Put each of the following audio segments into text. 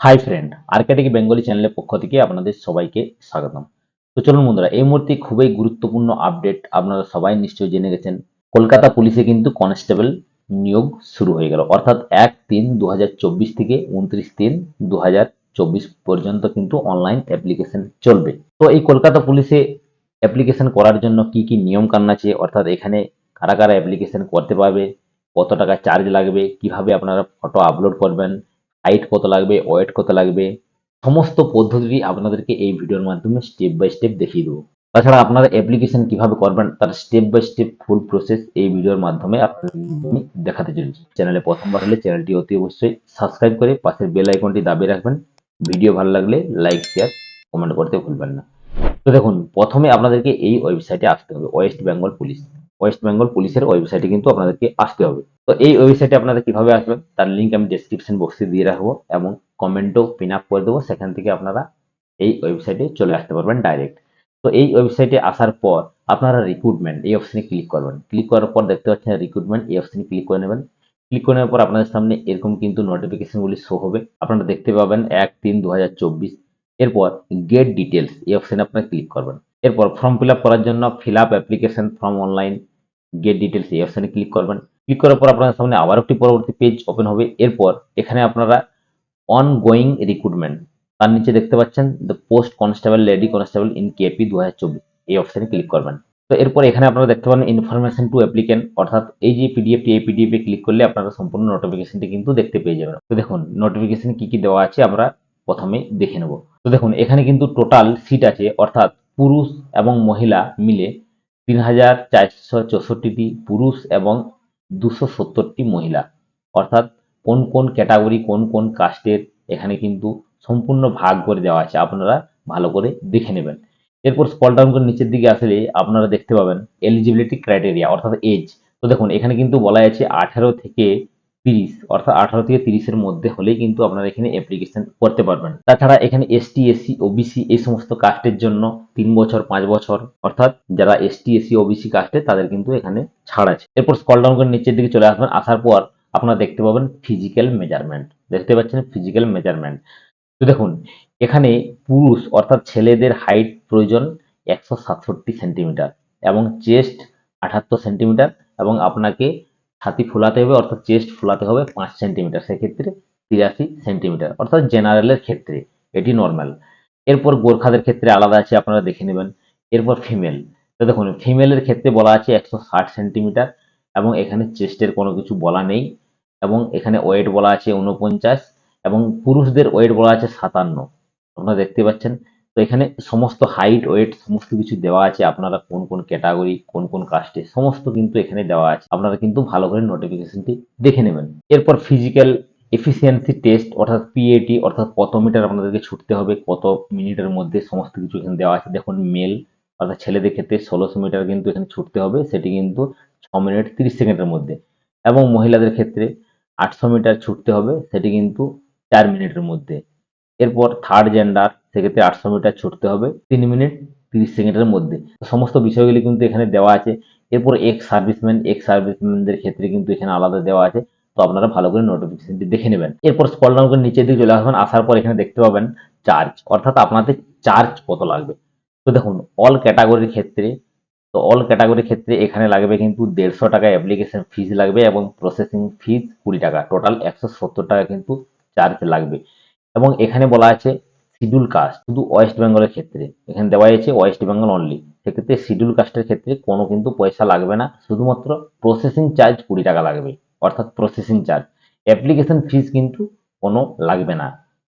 Hi friend Arctic Bengali চ্যানেলের পক্ষ থেকে আপনাদের সবাইকে স্বাগতম। তো চলুন বন্ধুরা, এই মুহূর্তে খুবই গুরুত্বপূর্ণ আপডেট আপনারা সবাই নিশ্চয়ই জেনে গেছেন। কলকাতা পুলিশে কিন্তু কনস্টেবল নিয়োগ শুরু হয়ে গেল। অর্থাৎ এক তিন দু থেকে উনত্রিশ তিন দু পর্যন্ত কিন্তু অনলাইন অ্যাপ্লিকেশন চলবে। তো এই কলকাতা পুলিশে অ্যাপ্লিকেশন করার জন্য কি কি নিয়ম কানুন আছে? অর্থাৎ এখানে কারা কারা অ্যাপ্লিকেশন করতে পারবে? কত টাকা চার্জ লাগবে? কীভাবে আপনারা ফটো আপলোড করবেন? হাইট কত লাগবে ওয়েট কত লাগবে, সমস্ত পদ্ধতি আপনাদেরকে এই ভিডিওর মাধ্যমে স্টেপ বাই স্টেপ দেখিয়ে দেবো। তাছাড়া আপনারা অ্যাপ্লিকেশন কীভাবে করবেন, তার step by step full process এই ভিডিওর মাধ্যমে আমি দেখাতে চলেছি। চ্যানেলে প্রথমবার হলে চ্যানেলটি অতি অবশ্যই সাবস্ক্রাইব করে পাশের বেল আইকনটি দাবিয়ে রাখবেন। ভিডিও ভালো লাগলে লাইক শেয়ার কমেন্ট করতে ভুলবেন না। তো দেখুন, প্রথমে আপনাদেরকে এই ওয়েবসাইটে আসতে হবে West Bengal police West Bengal পুলিশের ওয়েবসাইটে কিন্তু আপনাদেরকে আসতে হবে। তো এই ওয়েবসাইটে আপনারা কীভাবে আসবেন? তার লিঙ্ক আমি ডেসক্রিপশন বক্সে দিয়ে রাখব এবং কমেন্টও পিন আপ করে দেবো। সেখান থেকে আপনারা এই ওয়েবসাইটে চলে আসতে পারবেন ডাইরেক্ট তো এই ওয়েবসাইটে আসার পর আপনারা রিক্রুটমেন্ট এই অপশনে ক্লিক করবেন। ক্লিক করার পর দেখতে পাচ্ছেন রিক্রুটমেন্ট এই অপশনে ক্লিক করে নেবেন। ক্লিক করে নেওয়ার পর আপনাদের সামনে এরকম কিন্তু নোটিফিকেশনগুলি শো হবে। আপনারা দেখতে পাবেন এক তিন দু এরপর গেট ডিটেলস এই অপশনে আপনারা ক্লিক করবেন। এরপর ফর্ম ফিল করার জন্য fill up application form online get details এই অপশানে ক্লিক করবেন। ক্লিক করার পর আপনার সামনে আবার একটি পরবর্তী পেজ ওপেন হবে। এরপর এখানে আপনারা অন গোয়িং রিক্রুটমেন্ট তার নিচে দেখতে পাচ্ছেন the post constable lady constable in KP দু হাজার চব্বিশ, এই অপশানে ক্লিক করবেন। তো এরপর এখানে আপনারা দেখতে পাবেন ইনফরমেশন টু অ্যাপ্লিকেন্ট অর্থাৎ এই যে পিডিএফটি এই পিডিএফ ক্লিক করলে আপনারা সম্পূর্ণ নোটিফিকেশনটি কিন্তু দেখতে পেয়ে যাবেন। তো দেখুন নোটিফিকেশন কি কি দেওয়া আছে আমরা প্রথমে দেখে নেব। তো দেখুন, এখানে কিন্তু টোটাল সিট আছে, অর্থাৎ পুরুষ এবং মহিলা মিলে তিন হাজার চারশো চৌষট্টিটি পুরুষ এবং দুশো সত্তরটি মহিলা। অর্থাৎ কোন কোন ক্যাটাগরি, কোন কোন কাস্টের এখানে কিন্তু সম্পূর্ণ ভাগ করে দেওয়া আছে, আপনারা ভালো করে দেখে নেবেন। এরপর স্কল ডাউন করে নিচের দিকে আসলে আপনারা দেখতে পাবেন এলিজিবিলিটি ক্রাইটেরিয়া অর্থাৎ এজ তো দেখুন, এখানে কিন্তু বলা আছে আঠেরো থেকে তিরিশ, অর্থাৎ আঠারো থেকে তিরিশের মধ্যে হলেই কিন্তু আপনারা এখানে অ্যাপ্লিকেশন করতে পারবেন। তাছাড়া এখানে এসটি এসসি ওবিসি এই সমস্ত কাস্টের জন্য তিন বছর, পাঁচ বছর, অর্থাৎ যারা এসটি এসসি ওবিসি কাস্টে তাদের কিন্তু এখানে ছাড় আছে। এরপর স্কল ডাউন করে নিচের দিকে চলে আসবেন, আসার পর আপনারা দেখতে পাবেন ফিজিক্যাল মেজারমেন্ট দেখতে পাচ্ছেন ফিজিক্যাল মেজারমেন্ট তো দেখুন, এখানে পুরুষ, অর্থাৎ ছেলেদের হাইট প্রয়োজন একশো সাতষট্টি সেন্টিমিটার এবং চেস্ট আঠাত্তর সেন্টিমিটার এবং আপনাকে ছাতি ফোলাতে হবে, অর্থাৎ চেস্ট ফোলাতে হবে পাঁচ সেন্টিমিটার, সেক্ষেত্রে তিরাশি সেন্টিমিটার, অর্থাৎ জেনারেলের ক্ষেত্রে এটি নর্মাল এরপর গোর্খাদের ক্ষেত্রে আলাদা আছে, আপনারা দেখে নেবেন। এরপর ফিমেল তো দেখুন ফিমেলের ক্ষেত্রে বলা আছে একশো ষাট সেন্টিমিটার, এবং এখানে চেস্টের কোনো কিছু বলা নেই, এবং এখানে ওয়েট বলা আছে উনপঞ্চাশ এবং পুরুষদের ওয়েট বলা আছে সাতান্ন। আপনারা দেখতে পাচ্ছেন তো এখানে সমস্ত হাইট ওয়েট সমস্ত কিছু দেওয়া আছে। আপনারা কোন কোন ক্যাটাগরি কোন কোন কাস্টে সমস্ত কিন্তু এখানে দেওয়া আছে। আপনারা কিন্তু ভালো করে নোটিফিকেশনটি দেখে নেবেন। এরপর ফিজিক্যাল এফিসিয়েন্সি টেস্ট অর্থাৎ পিএটি অর্থাৎ কত মিটার আপনাদেরকে ছুটতে হবে, কত মিনিটের মধ্যে সমস্ত কিছু এখানে দেওয়া আছে। দেখুন মেল অর্থাৎ ছেলেদের ক্ষেত্রে ষোলোশো মিটার কিন্তু এখানে ছুটতে হবে, সেটি কিন্তু ছ মিনিট তিরিশ সেকেন্ডের মধ্যে। এবং মহিলাদের ক্ষেত্রে আটশো মিটার ছুটতে হবে, সেটি কিন্তু চার মিনিটের মধ্যে। এরপর থার্ড জেন্ডার সেক্ষেত্রে আটশো মিটার ছুটতে হবে, তিন মিনিট তিরিশ সেকেন্ডের মধ্যে। সমস্ত বিষয়গুলি কিন্তু এখানে দেওয়া আছে। এরপর এক্স সার্ভিসম্যান এক্স সার্ভিসম্যানদের ক্ষেত্রে কিন্তু এখানে আলাদা দেওয়া আছে। তো আপনারা ভালো করে নোটিফিকেশনটি দেখে নেবেন। এরপর স্কল ডাউন করে নিচের দিকে চলে আসবেন। আসার পর এখানে দেখতে পাবেন চার্জ অর্থাৎ আপনাদের চার্জ কত লাগবে। তো দেখুন অল ক্যাটাগরির ক্ষেত্রে, তো অল ক্যাটাগরির ক্ষেত্রে এখানে লাগবে কিন্তু দেড়শো টাকা অ্যাপ্লিকেশন ফিজ লাগবে এবং প্রসেসিং ফিজ কুড়ি টাকা। টোটাল একশো সত্তর টাকা কিন্তু চার্জ লাগবে। এবং এখানে বলা আছে শিডিউল কাস্ট, শুধু ওয়েস্ট বেঙ্গলের ক্ষেত্রে। এখানে দেওয়া হয়েছে ওয়েস্ট বেঙ্গল অনলি সেক্ষেত্রে শিডিউল কাস্টের ক্ষেত্রে কোনো কিন্তু পয়সা লাগবে না, শুধুমাত্র প্রসেসিং চার্জ কুড়ি টাকা লাগবে, অর্থাৎ প্রসেসিং চার্জ অ্যাপ্লিকেশন ফিজ কিন্তু কোনো লাগবে না,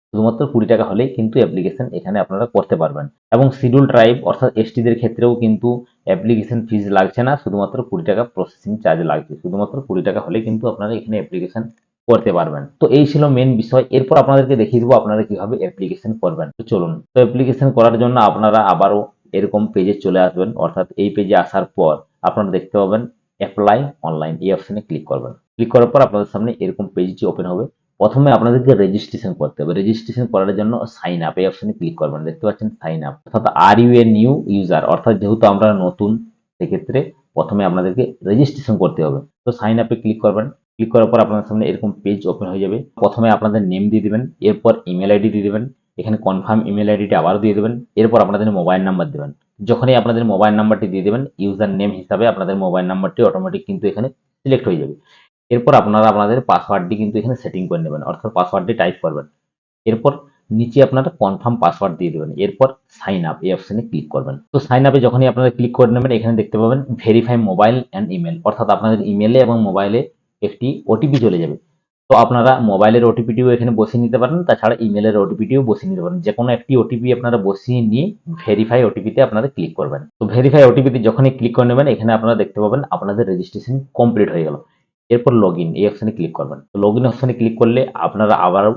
শুধুমাত্র কুড়ি টাকা হলেই কিন্তু অ্যাপ্লিকেশন এখানে আপনারা করতে পারবেন। এবং শিডিউল ট্রাইব অর্থাৎ এসটিদের ক্ষেত্রেও কিন্তু অ্যাপ্লিকেশন ফিজ লাগছে না, শুধুমাত্র কুড়ি টাকা প্রসেসিং চার্জ লাগছে, শুধুমাত্র কুড়ি টাকা হলে কিন্তু আপনারা এখানে অ্যাপ্লিকেশন করতে পারবেন। তো এই ছিল মেন বিষয়। এরপর আপনাদেরকে দেখিয়ে দেবো আপনারা কীভাবে অ্যাপ্লিকেশন করবেন। তো চলুন। তো অ্যাপ্লিকেশন করার জন্য আপনারা আবারও এরকম পেজে চলে আসবেন। অর্থাৎ এই পেজে আসার পর আপনারা দেখতে পাবেন অ্যাপ্লাই অনলাইন এই অপশনে ক্লিক করবেন। ক্লিক করার পর আপনাদের সামনে এরকম পেজটি ওপেন হবে। প্রথমে আপনাদেরকে রেজিস্ট্রেশন করতে হবে। রেজিস্ট্রেশন করার জন্য সাইন আপ এই অপশনে ক্লিক করবেন। দেখতে পাচ্ছেন সাইন আপ অর্থাৎ are you a new user অর্থাৎ যেহেতু আমরা নতুন, সেক্ষেত্রে প্রথমে আপনাদেরকে রেজিস্ট্রেশন করতে হবে। তো সাইন আপে ক্লিক করবেন। ক্লিক করার পর আপনাদের সামনে এরকম পেজ ওপেন হয়ে যাবে। প্রথমে আপনাদের নেম দিয়ে দিবেন, এরপর ইমেল আইডি দিয়ে দেবেন, এখানে কনফার্ম ইমেল আইডিটা আবারও দিয়ে দেবেন, এরপর আপনাদের মোবাইল নাম্বার দেবেন। যখনই আপনাদের মোবাইল নাম্বারটি দিয়ে দেবেন ইউজার নেম হিসাবে আপনাদের মোবাইল নাম্বারটি অটোমেটিক কিন্তু এখানে সিলেক্ট হয়ে যাবে। এরপর আপনারা আপনাদের পাসওয়ার্ডটি কিন্তু এখানে সেটিং করে নেবেন, অর্থাৎ পাসওয়ার্ডটি টাইপ করবেন। এরপর নিচে আপনারা কনফার্ম পাসওয়ার্ড দিয়ে দেবেন, এরপর সাইন আপ এই অপশনে ক্লিক করবেন। তো সাইন আপে যখনই আপনারা ক্লিক করে নেবেন, এখানে দেখতে পাবেন ভেরিফাই মোবাইল অ্যান্ড ইমেল অর্থাৎ আপনাদের ইমেলে এবং মোবাইলে একটি ওটিপি চলে যাবে। তো আপনারা মোবাইলের ওটিপিটিও এখানে বসিয়ে নিতে পারেন, তাছাড়া ইমেলের ওটিপিটিও বসিয়ে নিতে পারেন। যে কোনো একটি ওটিপি আপনারা বসিয়ে নিয়ে ভেরিফাই ওটিপিতে আপনারা ক্লিক করবেন। তো ভেরিফাই ওটিপিতে যখনই ক্লিক করে নেবেন, এখানে আপনারা দেখতে পাবেন আপনাদের রেজিস্ট্রেশন কমপ্লিট হয়ে গেল। এরপর লগ ইন এই অপশানে ক্লিক করবেন। তো লগ ইন অপশানে ক্লিক করলে আপনারা আবারও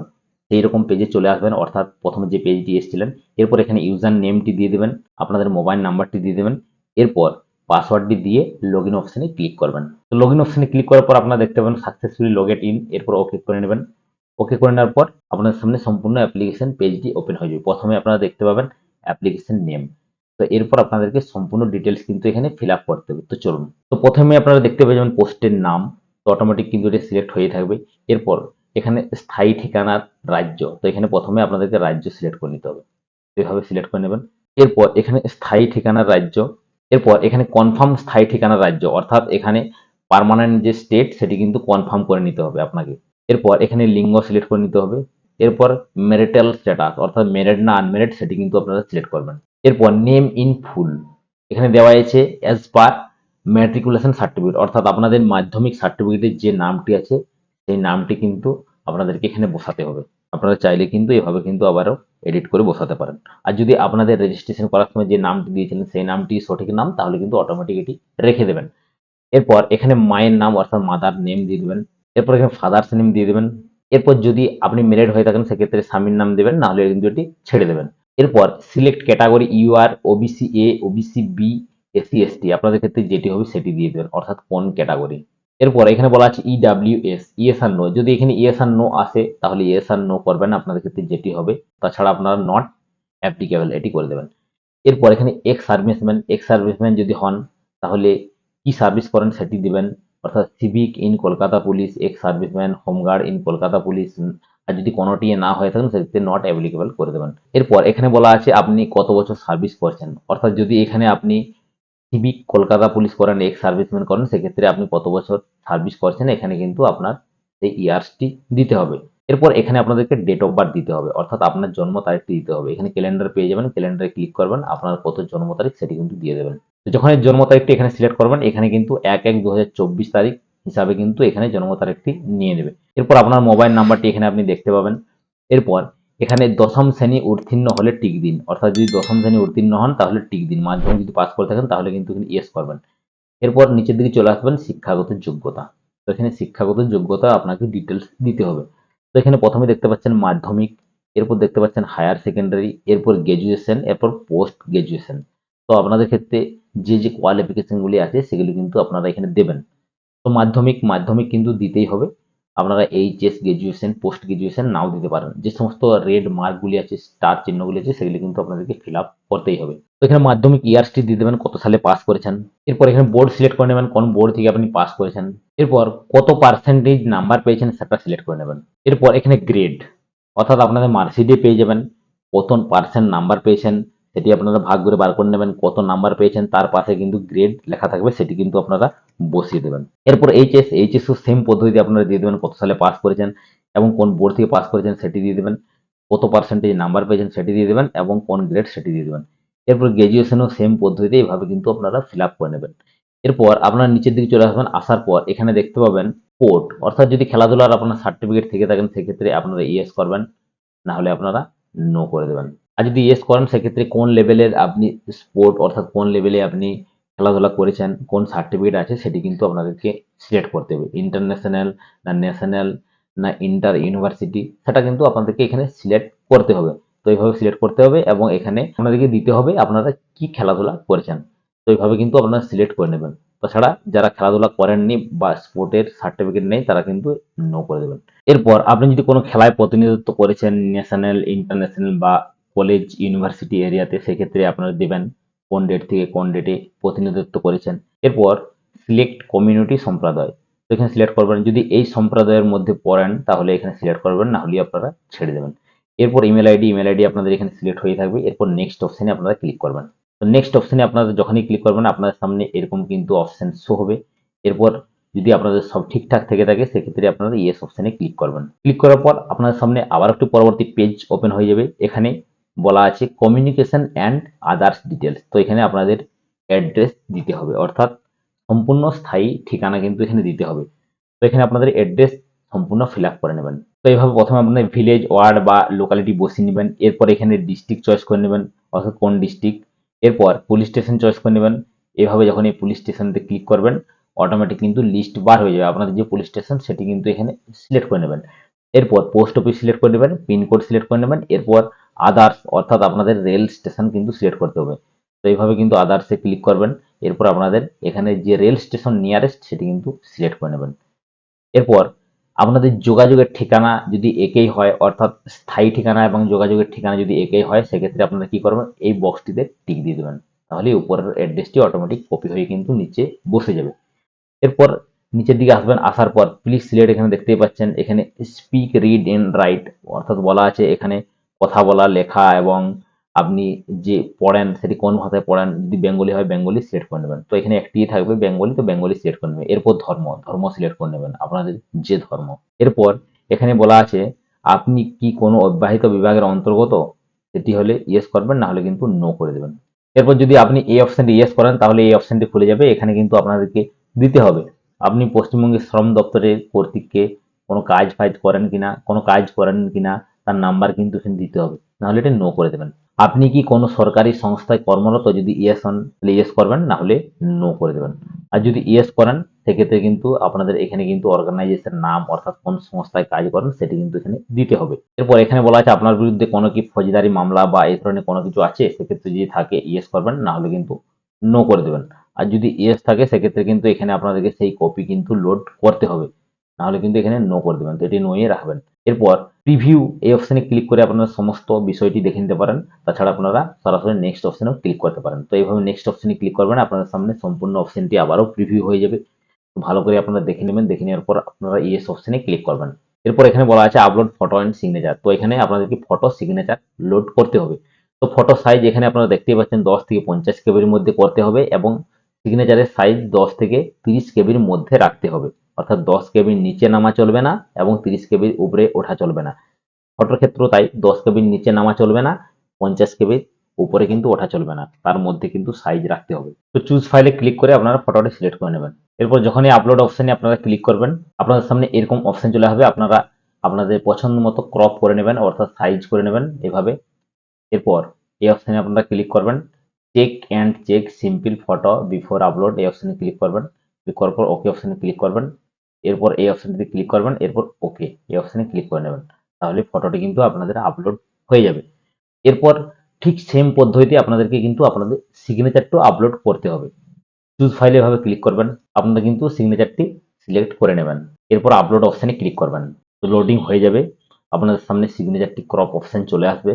সেই রকম পেজে চলে আসবেন, অর্থাৎ প্রথমে যে পেজটি এসেছিলেন, এরপর এখানে ইউজার নেমটি দিয়ে দেবেন, আপনাদের মোবাইল নাম্বারটি দিয়ে দেবেন। এরপর পাসওয়ার্ডটি দিয়ে লগ ইন অপশানে ক্লিক করবেন। তো লগ ইন অপশানে ক্লিক করার পর আপনারা দেখতে পাবেন সাকসেসফুলি লগ ইন এরপর ওকে করে নেবেন। ওকে করে নেওয়ার পর আপনার সামনে সম্পূর্ণ অ্যাপ্লিকেশন পেজটি ওপেন হয়ে যাবে। প্রথমে আপনারা দেখতে পাবেন অ্যাপ্লিকেশন নেম তো এরপর আপনাদেরকে সম্পূর্ণ ডিটেলস কিন্তু এখানে ফিল আপ করতে হবে। তো চলুন। তো প্রথমে আপনারা দেখতে পাবেন যেমন পোস্টের নাম। তো অটোমেটিক কিন্তু এটা সিলেক্ট হয়ে থাকবে। এরপর এখানে স্থায়ী ঠিকানার রাজ্য। তো এখানে প্রথমে আপনাদেরকে রাজ্য সিলেক্ট করে নিতে হবে। এভাবে সিলেক্ট করে নেবেন। এরপর এখানে স্থায়ী ঠিকানার রাজ্য। এরপর এখানে কনফার্ম স্থায়ী ঠিকানা রাজ্য, অর্থাৎ এখানে পার্মানেন্ট যে স্টেট সেটি কিন্তু কনফার্ম করে নিতে হবে আপনাকে। এরপর এখানে লিঙ্গ সিলেক্ট করে নিতে হবে। এরপর ম্যারিটাল স্ট্যাটাস অর্থাৎ ম্যারিড না আনম্যারিড সেটি কিন্তু আপনারা সিলেক্ট করবেন। এরপর নেম ইন ফুল এখানে দেওয়া হয়েছে অ্যাজ পার ম্যাট্রিকুলেশন সার্টিফিকেট অর্থাৎ আপনাদের মাধ্যমিক সার্টিফিকেটের যে নামটি আছে, সেই নামটি কিন্তু আপনাদেরকে এখানে বসাতে হবে। আপনারা চাইলে কিন্তু এভাবে কিন্তু আবারও এডিট করে বসাতে পারেন। আর যদি আপনাদের রেজিস্ট্রেশন করার সময় যে নামটি দিয়েছিলেন, সেই নামটি সঠিক নাম, তাহলে কিন্তু অটোমেটিক এটি রেখে দেবেন। এরপর এখানে মায়ের নাম অর্থাৎ মাদার নেম দিয়ে দেবেন। এরপর এখানে ফাদার্স নেম দিয়ে দেবেন। এরপর যদি আপনি মেরিড হয়ে থাকেন, সেক্ষেত্রে স্বামীর নাম দেবেন নাহলে কিন্তু এটি ছেড়ে দেবেন। এরপর select category UR OBC A OBC B SC ST আপনাদের ক্ষেত্রে যেটি হবে সেটি দিয়ে দেবেন, অর্থাৎ কোন ক্যাটাগরি এরপর এখানে বলা আছে EWS yes or no যদি এখানে ইএস আর নো আসে, তাহলে ইএস আর নো করবেন। আপনাদের ক্ষেত্রে যেটি হবে, তাছাড়া আপনারা নট অ্যাপ্লিকেবল এটি করে দেবেন। এরপর এখানে এক্স সার্ভিসম্যান এক্স সার্ভিসম্যান যদি হন, তাহলে কি সার্ভিস করেন সেটি দিবেন। অর্থাৎ civic in Kolkata police ex serviceman home guard in Kolkata police আর যদি কোনোটি না হয়ে থাকেন, সেক্ষেত্রে নট অ্যাপ্লিকেবল করে দেবেন। এরপর এখানে বলা আছে, আপনি কত বছর সার্ভিস করছেন? অর্থাৎ যদি এখানে আপনি সিভিক কলকাতা পুলিশ করেন এক্স সার্ভিসম্যান করেন, সেক্ষেত্রে আপনি কত বছর সার্ভিস করছেন, এখানে কিন্তু আপনার সেই ইয়ার্সটি দিতে হবে। এরপর এখানে আপনাদেরকে ডেট অফ বার্থ দিতে হবে, অর্থাৎ আপনার জন্ম তারিখটি দিতে হবে। এখানে ক্যালেন্ডার পেয়ে যাবেন ক্যালেন্ডারে ক্লিক করবেন, আপনার কত জন্ম তারিখ সেটি কিন্তু দিয়ে দেবেন। তো যখন এই জন্ম তারিখটি এখানে সিলেক্ট করবেন, এখানে কিন্তু এক এক দু তারিখ হিসাবে কিন্তু এখানে জন্ম তারিখটি নিয়ে নেবে। এরপর আপনার মোবাইল নাম্বারটি এখানে আপনি দেখতে পাবেন। এরপর এখানে দশম শ্রেণি উত্তীর্ণ হলে টিক দিন। অর্থাৎ যদি দশম শ্রেণি উত্তীর্ণ হন, তাহলে টিক দিন। মাধ্যমিক যদি পাস করে থাকেন, তাহলে কিন্তু ইয়েস করবেন। এরপর নিচের দিকে চলে আসবেন শিক্ষাগত যোগ্যতা। তো এখানে শিক্ষাগত যোগ্যতা আপনাকে ডিটেলস দিতে হবে। তো এখানে প্রথমে দেখতে পাচ্ছেন মাধ্যমিক, এরপর দেখতে পাচ্ছেন হায়ার সেকেন্ডারি এরপর গ্র্যাজুয়েশন এরপর পোস্ট গ্র্যাজুয়েশন তো আপনাদের ক্ষেত্রে যে যে কোয়ালিফিকেশনগুলি আছে, সেগুলি কিন্তু আপনারা এখানে দেবেন। তো মাধ্যমিক মাধ্যমিক কিন্তু দিতেই হবে। আপনারা এইচএস গ্র্যাজুয়েশন পোস্ট গ্র্যাজুয়েশন নাও দিতে পারেন। যে সমস্ত রেড মার্কগুলি আছে স্টার চিহ্নগুলি আছে, সেগুলি কিন্তু আপনাদেরকে ফিল আপ করতেই হবে। এখানে মাধ্যমিক ইয়ার্সটি দিয়ে দেবেন, কত সালে পাস করেছেন। এরপর এখানে বোর্ড সিলেক্ট করে নেবেন, কোন বোর্ড থেকে আপনি পাস করেছেন। এরপর কত পার্সেন্টেজ নাম্বার পেয়েছেন, সেটা সিলেক্ট করে নেবেন। এরপর এখানে গ্রেড অর্থাৎ আপনাদের মার্কশিটে পেয়ে যাবেন, কত পার্সেন্ট নাম্বার পেয়েছেন। সেটি আপনারা ভাগ করে বার করে নেবেন, কত নাম্বার পেয়েছেন তার পাশে কিন্তু গ্রেড লেখা থাকবে, সেটি কিন্তু আপনারা বসিয়ে দেবেন। এরপর এইচএস এইচএসও সেম পদ্ধতিতে আপনারা দিয়ে দেবেন কত সালে পাস করেছেন এবং কোন বোর্ড থেকে পাস করেছেন সেটি দিয়ে দেবেন, কত পার্সেন্টেজ নাম্বার পেয়েছেন সেটি দিয়ে দেবেন এবং কোন গ্রেড সেটি দিয়ে দেবেন। এরপর গ্র্যাজুয়েশনও সেম পদ্ধতিতে এইভাবে কিন্তু আপনারা ফিল আপ করে নেবেন। এরপর আপনারা নিচের দিকে চলে আসবেন, আসার পর এখানে দেখতে পাবেন স্পোর্ট অর্থাৎ যদি খেলাধুলার আপনার সার্টিফিকেট থেকে থাকেন, সেক্ষেত্রে আপনারা ইয়েস করবেন না হলে আপনারা নো করে দেবেন। আর যদি ইয়েস করেন, সেক্ষেত্রে কোন লেভেলের আপনি স্পোর্ট অর্থাৎ কোন লেভেলে আপনি খেলাধুলা করেছেন, কোন সার্টিফিকেট আছে, সেটি কিন্তু আপনাদেরকে সিলেক্ট করতে হবে। ইন্টারন্যাশনাল না ন্যাশনাল না ইন্টার ইউনিভার্সিটি সেটা কিন্তু আপনাদেরকে এখানে সিলেক্ট করতে হবে। তো এইভাবে সিলেক্ট করতে হবে এবং এখানে আপনাদেরকে দিতে হবে আপনারা কি খেলাধুলা করেছেন। তো এইভাবে কিন্তু আপনারা সিলেক্ট করে নেবেন। তাছাড়া যারা খেলাধুলা করেননি বা স্পোর্টের সার্টিফিকেট নেই, তারা কিন্তু নো করে দেবেন। এরপর আপনি যদি কোনো খেলায় প্রতিনিধিত্ব করেছেন ন্যাশনাল ইন্টারন্যাশনাল বা কলেজ ইউনিভার্সিটি এরিয়াতে সেক্ষেত্রে আপনারা দেবেন কোন ডেট থেকে কোন ডেটে প্রতিনিধিত্ব করেছেন। এরপর সিলেক্ট কমিউনিটি সম্প্রদায়। তো এখানে সিলেক্ট করবেন। যদি এই সম্প্রদায়ের মধ্যে পড়েন, তাহলে এখানে সিলেক্ট করবেন, না হলে আপনারা ছেড়ে দেবেন। এরপর ইমেল আইডি ইমেল আইডি আপনাদের এখানে সিলেক্ট হয়ে থাকবে। এরপর নেক্সট অপশানে আপনারা ক্লিক করবেন। তো নেক্সট অপশানে আপনারা যখনই ক্লিক করবেন, আপনাদের সামনে এরকম কিন্তু অপশান শো হবে। এরপর যদি আপনাদের সব ঠিকঠাক থেকে থাকে, সেক্ষেত্রে আপনারা ইয়েস অপশানে ক্লিক করবেন। ক্লিক করার পর আপনাদের সামনে আবার একটু পরবর্তী পেজ ওপেন হয়ে যাবে। এখানে বলা আছে কমিউনিকেশন অ্যান্ড আদার্স ডিটেলস তো এখানে আপনাদের অ্যাড্রেস দিতে হবে, অর্থাৎ সম্পূর্ণ স্থায়ী ঠিকানা কিন্তু এখানে দিতে হবে। তো এখানে আপনাদের অ্যাড্রেস সম্পূর্ণ ফিল করে নেবেন। তো এইভাবে প্রথমে আপনাদের ভিলেজ ওয়ার্ড বা লোকালিটি বসিয়ে নেবেন, এরপর এখানে ডিস্ট্রিক্ট চয়েস করে নেবেন, অর্থাৎ কোন ডিস্ট্রিক্ট এরপর পুলিশ স্টেশন চয়েস করে নেবেন, এভাবে যখন এই পুলিশ স্টেশনতে ক্লিক করবেন অটোমেটিক কিন্তু লিস্ট বার হয়ে যাবে। আপনাদের যে পুলিশ স্টেশন সেটি কিন্তু এখানে সিলেক্ট করে নেবেন। এরপর পোস্ট অফিস সিলেক্ট করে নেবেন পিনকোড সিলেক্ট করে নেবেন, এরপর আদার্স অর্থাৎ আপনাদের রেল স্টেশন কিন্তু সিলেক্ট করতে হবে। তো এইভাবে কিন্তু আদার্সে ক্লিক করবেন, এরপর আপনাদের এখানে যে রেল স্টেশন নিয়ারেস্ট সেটি কিন্তু সিলেক্ট করে নেবেন। এরপর আপনাদের যোগাযোগের ঠিকানা যদি একই হয়, অর্থাৎ স্থায়ী ঠিকানা এবং যোগাযোগের ঠিকানা যদি একই হয়, সেক্ষেত্রে আপনারা কি করবেন? এই বক্সটিতে টিক দিয়ে দেবেন। তাহলে উপরের অ্যাড্রেসটি অটোমেটিক কপি হয়ে কিন্তু নিচে বসে যাবে। এরপর নিচের দিকে আসবেন, আসার পর প্লিজ সিলেট এখানে দেখতেই পাচ্ছেন, এখানে স্পিক রিড এন্ড রাইট অর্থাৎ বলা আছে, এখানে কথা বলা, লেখা এবং আপনি যে পড়েন সেটি কোন ভাষায় পড়েন, যদি বেঙ্গলি হয় বেঙ্গলি সিলেক্ট করে নেবেন। তো এখানে একটি থাকবে বেঙ্গলি, তো বেঙ্গলি সিলেক্ট করে নেবেন। এরপর ধর্ম ধর্ম সিলেক্ট করে নেবেন আপনাদের যে ধর্ম। এরপর এখানে বলা আছে, আপনি কি কোনো অব্যাহিত বিভাগের অন্তর্গত? সেটি হলে ইয়েস করবেন, না হলে কিন্তু নো করে দেবেন। এরপর যদি আপনি এই অপশানটি ইয়েস করেন, তাহলে এই অপশনটি খুলে যাবে। এখানে কিন্তু আপনাদেরকে দিতে হবে। আপনি পশ্চিমবঙ্গের শ্রম দপ্তরের কর্তৃককে কোনো কাজ ফাজ করেন কিনা কোনো কাজ করেন কিনা তার নাম্বার কিন্তু এখানে দিতে হবে। নাহলে এটা নো করে দেবেন। আপনি কি কোনো সরকারি সংস্থায় কর্মরত যদি ইয়েস হন, তাহলে ইয়েস করবেন না হলে নো করে দেবেন। আর যদি ইয়েস করেন, সেক্ষেত্রে কিন্তু আপনাদের এখানে কিন্তু অর্গানাইজেশন নাম অর্থাৎ কোন সংস্থায় কাজ করেন, সেটি কিন্তু এখানে দিতে হবে। এরপর এখানে বলা আছে, আপনার বিরুদ্ধে কোনো কি ফৌজদারি মামলা বা এই ধরনের কোনো কিছু আছে? সেক্ষেত্রে যদি থাকে, ইয়েস করবেন না হলে কিন্তু নো করে দেবেন। আর যদি ইয়েস থাকে, সেক্ষেত্রে কিন্তু এখানে আপনাদেরকে সেই কপি কিন্তু লোড করতে হবে। নাহলে কিন্তু এখানে নো করে দেবেন। তো এটি নোয়ে রাখবেন। এরপর প্রিভিউ এই অপশানে ক্লিক করে আপনারা সমস্ত বিষয়টি দেখে নিতে পারেন। তাছাড়া আপনারা সরাসরি নেক্সট অপশানেও ক্লিক করতে পারেন। তো এইভাবে নেক্সট অপশানে ক্লিক করবেন, আপনাদের সামনে সম্পূর্ণ অপশনটি আবারও প্রিভিউ হয়ে যাবে। ভালো করে আপনারা দেখে নেবেন। দেখে নেওয়ার পর আপনারা ইয়েস অপশানে ক্লিক করবেন। এরপর এখানে বলা আছে আপলোড ফটো অ্যান্ড সিগনেচার তো এখানে আপনাদেরকে ফটো সিগনেচার লোড করতে হবে। তো ফটো সাইজ এখানে আপনারা দেখতেই পাচ্ছেন দশ থেকে পঞ্চাশ কেবির মধ্যে করতে হবে এবং সিগনেচারের সাইজ দশ থেকে তিরিশ কেবির মধ্যে রাখতে হবে। অর্থাৎ দশ কেবির নিচে নামা চলবে না এবং তিরিশ কেবির উপরে ওঠা চলবে না। ফটোর ক্ষেত্রেও তাই দশ কেবির নিচে নামা চলবে না, পঞ্চাশ কেবির উপরে কিন্তু ওঠা চলবে না। তার মধ্যে কিন্তু সাইজ রাখতে হবে। তো চুজ ফাইলে ক্লিক করে আপনারা ফটোটা সিলেক্ট করে নেবেন। এরপর যখনই আপলোড অপশানে আপনারা ক্লিক করবেন, আপনাদের সামনে এরকম অপশান চলে আসবে। আপনারা আপনাদের পছন্দ মতো ক্রপ করে নেবেন, অর্থাৎ সাইজ করে নেবেন এভাবে। এরপর এই অপশানে আপনারা ক্লিক করবেন। Check and check simple photo before upload এই অপশানে ক্লিক করবেন। ক্লিক করার পর ওকে অপশানে ক্লিক করবেন। এরপর এই অপশনটিতে ক্লিক করবেন। এরপর ওকে এই অপশানে ক্লিক করে নেবেন। তাহলে ফটোটি কিন্তু আপনাদের আপলোড হয়ে যাবে। এরপর ঠিক সেম পদ্ধতিতে আপনাদেরকে কিন্তু আপনাদের সিগনেচারটাও আপলোড করতে হবে। চুজ ফাইলে এভাবে ক্লিক করবেন। আপনারা কিন্তু সিগনেচারটি সিলেক্ট করে নেবেন। এরপর আপলোড অপশানে ক্লিক করবেন। তো লোডিং হয়ে যাবে। আপনাদের সামনে সিগনেচারটি ক্রপ অপশান চলে আসবে।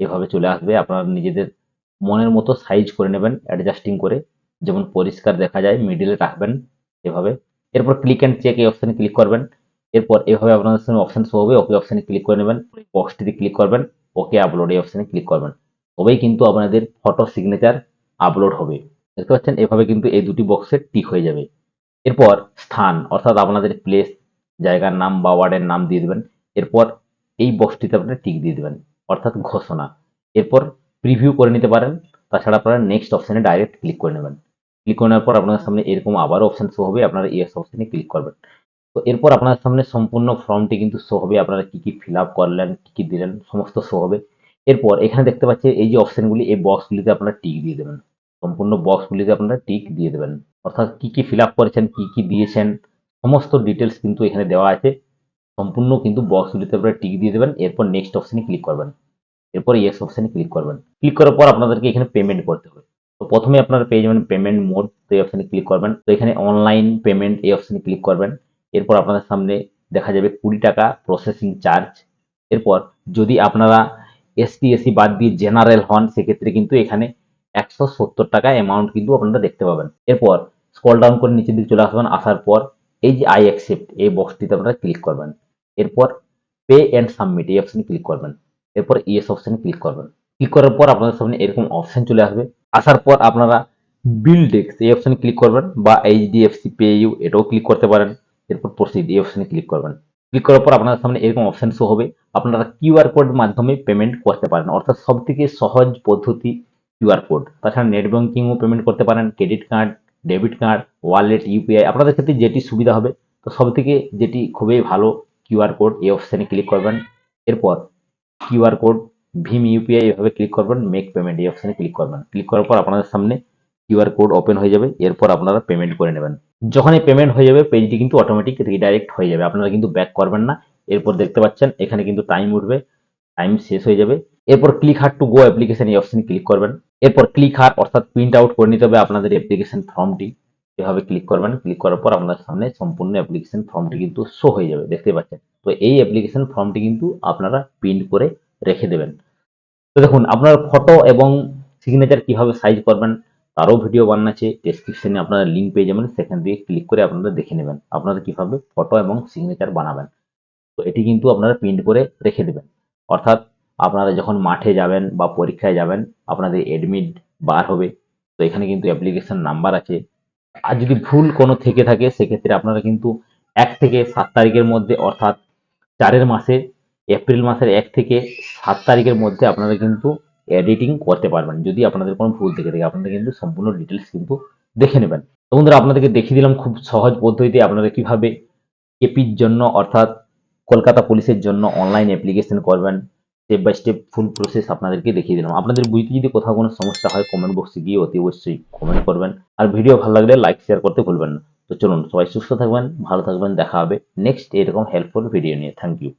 এভাবে চলে আসবে। আপনারা নিজেদের মনের মতো সাইজ করে নেবেন অ্যাডজাস্টিং করে। যেমন পরিষ্কার দেখা যায় মিডিলে রাখবেন এভাবে। এরপর ক্লিক অ্যান্ড চেক এই অপশানে ক্লিক করবেন। এরপর এভাবে আপনাদের সামনে অপশান শো হবে ওকে অপশানে ক্লিক করে নেবেন। বক্সটিতে ক্লিক করবেন ওকে আপলোড এই অপশানে ক্লিক করবেন। তবেই কিন্তু আপনাদের ফটো সিগনেচার আপলোড হবে। দেখতে পাচ্ছেন? এভাবে কিন্তু এই দুটি বক্সে টিক হয়ে যাবে। এরপর স্থান, অর্থাৎ আপনাদের প্লেস জায়গার নাম বা ওয়ার্ডের নাম দিয়ে দেবেন। এরপর এই বক্সটিতে আপনারা টিক দিয়ে দেবেন, অর্থাৎ ঘোষণা। এরপর প্রিভিউ করে নিতে পারেন। তাছাড়া আপনারা নেক্সট অপশানে ডাইরেক্ট ক্লিক করে নেবেন। ক্লিক করে নেওয়ার পর আপনাদের সামনে এরকম আবারও অপশান শো হবে, আপনারা ইয়েস অপশানে ক্লিক করবেন। তো এরপর আপনাদের সামনে সম্পূর্ণ ফর্মটি কিন্তু শো হবে, আপনারা কি কি ফিল আপ করলেন, কি কি দিলেন, সমস্ত শো হবে। এরপর এখানে দেখতে পাচ্ছেন এই যে অপশানগুলি এই বক্সগুলিতে আপনারা টিক দিয়ে দেবেন। সম্পূর্ণ বক্সগুলিতে আপনারা টিক দিয়ে দেবেন। অর্থাৎ কি কি ফিল আপ করেছেন, কি কি দিয়েছেন, সমস্ত ডিটেলস কিন্তু এখানে দেওয়া আছে। সম্পূর্ণ কিন্তু বক্সগুলিতে আপনারা টিক দিয়ে দেবেন। এরপর নেক্সট অপশানে ক্লিক করবেন। এরপর ইয়েস অপশানে ক্লিক করবেন। ক্লিক করার পর আপনাদেরকে এখানে পেমেন্ট করতে হবে। তো প্রথমে আপনারা পেয়ে যাবেন পেমেন্ট মোড তো এই অপশানে ক্লিক করবেন। তো এখানে অনলাইন পেমেন্ট এই অপশানে ক্লিক করবেন। এরপর আপনাদের সামনে দেখা যাবে কুড়ি টাকা প্রসেসিং চার্জ এরপর যদি আপনারা এসটি এসি বাদ দিয়ে জেনারেল হন, সেক্ষেত্রে কিন্তু এখানে একশো সত্তর টাকা অ্যামাউন্ট কিন্তু আপনারা দেখতে পাবেন। এরপর স্কল ডাউন করে নিচের দিকে চলে আসবেন। আসার পর এই যে আই অ্যাকসেপ্ট এই বক্সটিতে আপনারা ক্লিক করবেন। এরপর পে অ্যান্ড সাবমিট এই অপশনে ক্লিক করবেন। এরপর ইয়েস অপশনে ক্লিক করবেন। ক্লিক করার পর আপনাদের সামনে এরকম অপশন চলে আসবে। আসার পর আপনারা বিল ডেক্স এই অপশনে ক্লিক করবেন বা এইচডিএফসি পে ইউ এটাও ক্লিক করতে পারেন। এরপর প্রসিড এই অপশনে ক্লিক করবেন। ক্লিক করার পর আপনাদের সামনে এরকম অপশন শো হবে। আপনারা কিউআর কোড মাধ্যমে পেমেন্ট করতে পারেন। অর্থাৎ সব থেকে সহজ পদ্ধতি কিউআর কোড তাছাড়া নেট ব্যাঙ্কিংও পেমেন্ট করতে পারেন। Credit card debit card wallet UPI আপনাদের ক্ষেত্রে যেটি সুবিধা হবে, তো সব থেকে যেটি খুবই ভালো কিউআর কোড এই অপশানে ক্লিক করবেন। এরপর কিউআর কোড ভীম ইউপিআই এভাবে ক্লিক করবেন মেক পেমেন্ট এই অপশানে ক্লিক করবেন। ক্লিক করার পর আপনাদের সামনে কিউআর কোড ওপেন হয়ে যাবে, এরপর আপনারা পেমেন্ট করে নেবেন। যখন এই পেমেন্ট হয়ে যাবে পেজটি কিন্তু অটোমেটিক রিডাইরেক্ট হয়ে যাবে, আপনারা কিন্তু ব্যাক করবেন না। এরপর দেখতে পাচ্ছেন, এখানে কিন্তু টাইম উঠবে টাইম শেষ হয়ে যাবে। এরপর click here to go application এই অপশনে ক্লিক করবেন। এরপর ক্লিক হার অর্থাৎ প্রিন্ট আউট করে নিতে হবে আপনাদের অ্যাপ্লিকেশন ফর্মটি এভাবে ক্লিক করবেন ক্লিক করার পর আপনার সামনে সম্পূর্ণ অ্যাপ্লিকেশন ফর্মটি কিন্তু শো হয়ে যাবে দেখতে পাচ্ছেন। তো এই অ্যাপ্লিকেশন ফর্মটি কিন্তু আপনারা প্রিন্ট করে রেখে দেবেন। তো দেখুন, আপনার ফটো এবং সিগনেচার কীভাবে সাইজ করবেন, তারও ভিডিও বানানো আছে ডেসক্রিপশনে আপনারা লিঙ্ক পেয়ে যাবেন, সেখান থেকে ক্লিক করে আপনারা দেখে নেবেন, আপনারা কীভাবে ফটো এবং সিগনেচার বানাবেন। তো এটি কিন্তু আপনারা প্রিন্ট করে রেখে দেবেন। অর্থাৎ আপনারা যখন মাঠে যাবেন বা পরীক্ষায় যাবেন, আপনাদের এডমিট বার হবে। তো এখানে কিন্তু অ্যাপ্লিকেশন নাম্বার আছে। আর যদি ভুল কোনো থেকে থাকে, সেক্ষেত্রে আপনারা কিন্তু এক থেকে সাত তারিখের মধ্যে, অর্থাৎ চারের মাসে, এপ্রিল মাসের এক থেকে সাত তারিখের মধ্যে আপনারা কিন্তু এডিটিং করতে পারবেন। যদি আপনাদের কোনো ভুল থেকে থাকে, আপনারা কিন্তু সম্পূর্ণ ডিটেলস কিন্তু দেখে নেবেন। বন্ধুরা, আপনাদেরকে দেখিয়ে দিলাম খুব সহজ পদ্ধতিতে আপনারা কীভাবে এপির জন্য, অর্থাৎ কলকাতা পুলিশের জন্য অনলাইন অ্যাপ্লিকেশন করবেন। Step by step full process আপনাদেরকে দেখিয়ে দিলাম। আপনাদের বুঝতে যদি কোথাও কোনো সমস্যা হয় কমেন্ট বক্সে গিয়ে অতি অবশ্যই কমেন্ট করবেন। আর ভিডিও ভালো লাগলে লাইক শেয়ার করতে ভুলবেন না। তো চলুন সবাই সুস্থ থাকবেন, ভালো থাকবেন, দেখা হবে নেক্সট এরকম হেল্পফুল ভিডিও নিয়ে। Thank you